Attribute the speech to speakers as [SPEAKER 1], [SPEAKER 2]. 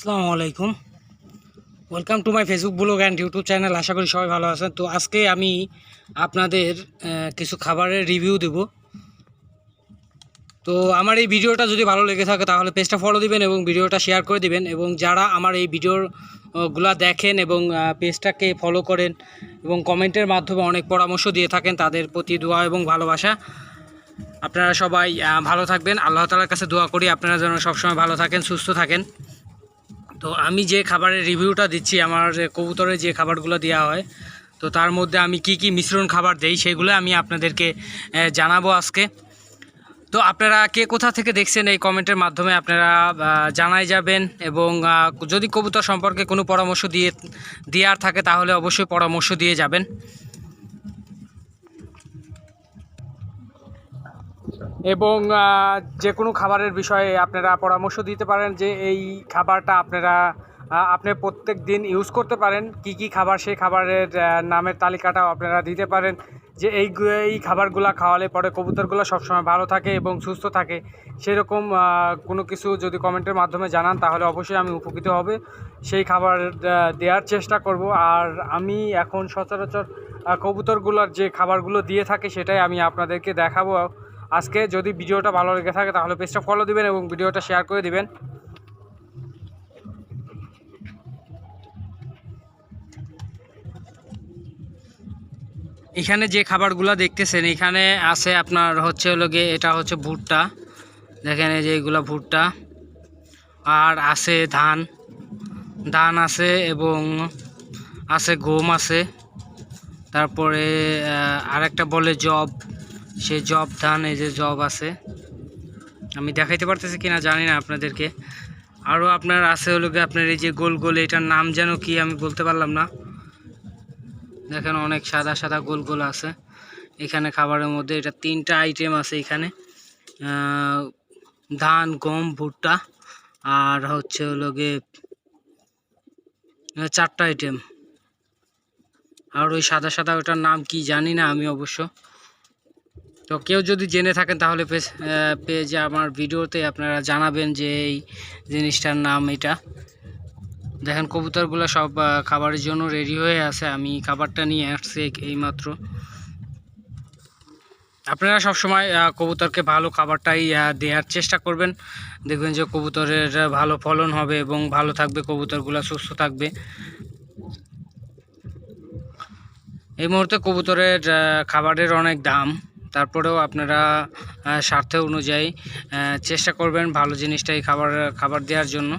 [SPEAKER 1] আসসালামু আলাইকুম। Welcome to my Facebook blog and YouTube channel আশা করি সবাই ভালো আছেন। তো আজকে আমি আপনাদের কিছু খাবারের রিভিউ দেব। তো আমার এই ভিডিওটা যদি ভালো লেগে থাকে তাহলে পেজটা ফলো দিবেন এবং ভিডিওটা শেয়ার করে দিবেন এবং যারা আমার এই ভিডিওর আহ, গুলা দেখেন এবং পেজটাকে ফলো করেন এবং কমেন্টের মাধ্যমে অনেক পরামর্শ দিয়ে থাকেন তাদের প্রতি দোয়া এবং ভালোবাসা। আপনারা সবাই ভালো থাকবেন। আল্লাহ তালার কাছে দোয়া করি। আপনারা যেন সবসময় ভালো থাকেন সুস্থ থাকেন। তো আমি যে খাবারের রিভিউটা দিচ্ছি, আমার কবুতরে যে খাবারগুলো দেওয়া হয়, তো তার মধ্যে আমি কি কি মিশ্রণ খাবার দেই সেগুলো আমি আপনাদেরকে জানাব আজকে। তো আপনারা কে কোথা থেকে দেখছেন এই কমেন্টের মাধ্যমে আপনারা জানাই যাবেন এবং যদি কবুতর সম্পর্কে কোনো পরামর্শ দিয়ে, দেওয়ার থাকে তাহলে অবশ্যই পরামর্শ দিয়ে যাবেন। এবং যে কোনো খাবারের বিষয়ে আপনারা পরামর্শ দিতে পারেন যে এই খাবারটা আপনারা আপনি প্রত্যেক দিন ইউজ করতে পারেন, কি কি খাবার সেই খাবারের নামের তালিকাটাও আপনারা দিতে পারেন যে এই এই খাবারগুলো খাওয়ালে পরে কবুতরগুলো সবসময় ভালো থাকে এবং সুস্থ থাকে। সেরকম কোনো কিছু যদি কমেন্টের মাধ্যমে জানান তাহলে অবশ্যই আমি উপকৃত হবে। সেই খাবার দেওয়ার চেষ্টা করব। আর আমি এখন সচরাচর কবুতরগুলোর যে খাবারগুলো দিয়ে থাকে সেটাই আমি আপনাদেরকে দেখাবো। আজকে যদি ভিডিওটা ভালো লেগে থাকে, তাহলে পেজটা ফলো দিবেন এবং ভিডিওটা শেয়ার করে দিবেন। এখানে যে খাবারগুলো দেখতেছেন, এখানে আছে আপনার হচ্ছে হলো গিয়ে, এটা হচ্ছে ভুট্টা। দেখেন এই যে এগুলো ভুট্টা। আর আছে ধান। ধান আছে এবং আছে গম আছে। তারপরে আরেকটা বলে জব। সে জব ধান এই যে জব আছে। আমি দেখাইতে পারতেছি কিনা জানি না আপনাদেরকে। আরও আপনার আছে হলো আপনার এই যে গোল গোল, এটার নাম যেন কি আমি বলতে পারলাম না। দেখেন অনেক সাদা সাদা গোল গোল আছে। এখানে খাবারের মধ্যে এটা তিনটা আইটেম আছে এখানে। ধান, গম, ভুট্টা, আর হচ্ছে হলো গিয়ে চারটা আইটেম আর ওই সাদা সাদা ওটার নাম কি জানি না আমি অবশ্য। তো কেউ যদি জেনে থাকেন তাহলে পেজ আমার ভিডিওতে আপনারা জানাবেন যে এই জিনিসটার নাম এটা। দেখেন, কবুতরগুলো সব খাবারের জন্য রেডি হয়ে আছে। আমি খাবারটা নিয়ে আসছি এইমাত্র। আপনারা সবসময় কবুতরকে ভালো খাবারটাই দেওয়ার চেষ্টা করবেন। দেখবেন যে কবুতরের ভালো ফলন হবে এবং ভালো থাকবে, কবুতরগুলো সুস্থ থাকবে। এই মুহূর্তে কবুতরের খাবারের অনেক দাম। তারপরেও আপনারা স্বার্থ অনুযায়ী চেষ্টা করবেন ভালো জিনিসটাই খাবার খাবার দেওয়ার জন্য।